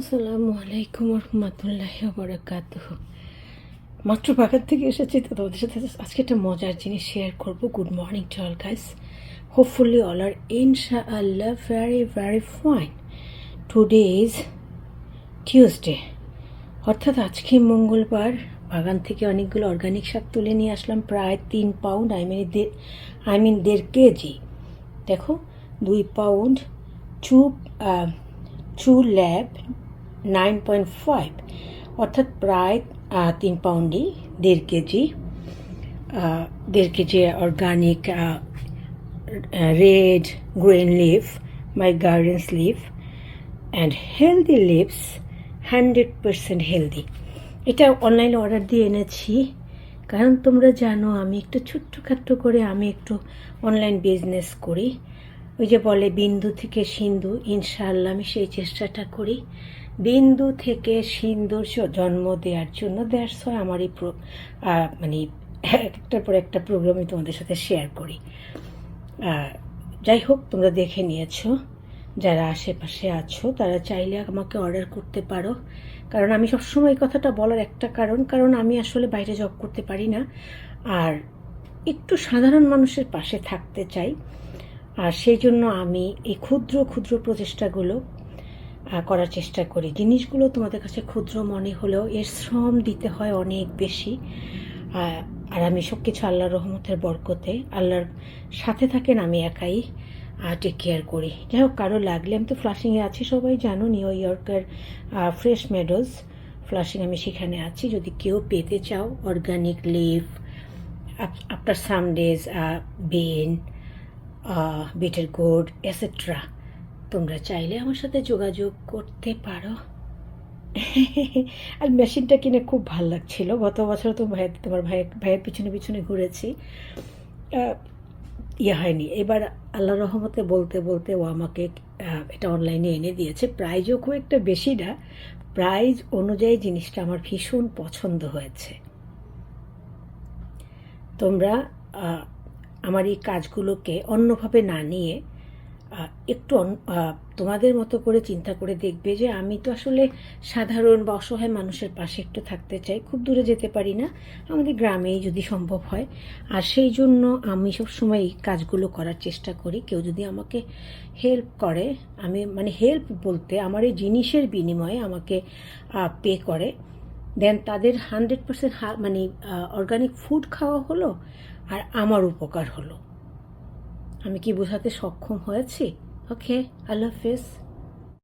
আসসালামু আলাইকুম রহমতুল্লাহ বরকাত মাত্র বাগান থেকে এসেছি তো তোমাদের সাথে আজকে একটা মজার জিনিস শেয়ার করব। Good morning to all guys hopefully all আর ইনশা আল্লাহ very very fine today is Tuesday অর্থাৎ আজকে মঙ্গলবার। বাগান থেকে অনেকগুলো অর্গানিক শাক তুলে নিয়ে আসলাম, প্রায় তিন pound I mean I mean দেড় কেজি। দেখো, দুই pound to to lab nine point five অর্থাৎ প্রায় তিন পাউন্ডই দেড় কেজি দেড় KG organic red green leaf my gardens leaf and healthy leaves hundred percent healthy এটা অনলাইনে অর্ডার দিয়ে এনেছি, কারণ তোমরা জানো আমি একটু ছোট্টখাট্ট করে আমি একটু অনলাইন বিজনেস করি। ওই যে বলে বিন্দু থেকে সিন্ধু, ইনশাআল্লাহ আমি সেই চেষ্টাটা করি। বিন্দু থেকে সিন্দুর জন্ম দেওয়ার জন্য দ্যাটস হয় আমার এই মানে একটার পর একটা প্রোগ্রামই তোমাদের সাথে শেয়ার করি। যাই হোক, তোমরা দেখে নিয়েছো। যারা আশেপাশে আছো, তারা চাইলে আমাকে অর্ডার করতে পারো। কারণ আমি সবসময় এই কথাটা বলার একটা কারণ কারণ আমি আসলে বাইরে জব করতে পারি না। আর একটু সাধারণ মানুষের পাশে থাকতে চাই। আর সেই জন্য আমি এই ক্ষুদ্র ক্ষুদ্র প্রচেষ্টাগুলো করার চেষ্টা করি। জিনিসগুলো তোমাদের কাছে ক্ষুদ্র মনে হলেও এর শ্রম দিতে হয় অনেক বেশি। আর আমি সব কিছু আল্লাহর রহমতের বরকতে, আল্লাহর সাথে থাকেন আমি একাই টেক কেয়ার করি। যাই হোক, কারও লাগলে, আমি তো ফ্লাশিংয়ে আছি সবাই জানো নিউ ইয়র্কের ফ্রেশ মেডোজ ফ্লাশিং আমি সেখানে আছি। যদি কেউ পেতে চাও organic leave after some days bean বিটের গুড এসেট্রা তোমরা চাইলে আমার সাথে যোগাযোগ করতে পারো। আর মেশিনটা কিনে খুব ভালো লাগছিল। গত বছর তো ভাই, তোমার ভাই, ভাইয়ের পিছনে পিছনে ঘুরেছি। ইয়ে হয়নি। এবার আল্লাহ রহমতে বলতে বলতে ও আমাকে এটা অনলাইনে এনে দিয়েছে। প্রাইজও খুব একটা বেশি না। প্রাইজ অনুযায়ী জিনিসটা আমার ভীষণ পছন্দ হয়েছে। তোমরা আমার এই কাজগুলোকে অন্যভাবে না নিয়ে একটু তোমাদের মতো করে চিন্তা করে দেখবে যে আমি তো আসলে সাধারণ বা অসহায় মানুষের পাশে একটু থাকতে চাই। খুব দূরে যেতে পারি না। আমাদের গ্রামেই যদি সম্ভব হয়। আর সেই জন্য আমি সবসময় এই কাজগুলো করার চেষ্টা করি। কেউ যদি আমাকে হেল্প করে, আমি মানে হেল্প বলতে আমার এই জিনিসের বিনিময়ে আমাকে পে করে। দেন তাদের হান্ড্রেড পার্সেন্ট মানে অর্গানিক ফুড খাওয়া হলো আর আমার উপকার হলো। আমি কি বোঝাতে সক্ষম হয়েছি? ওকে আল্লাহ হাফেজ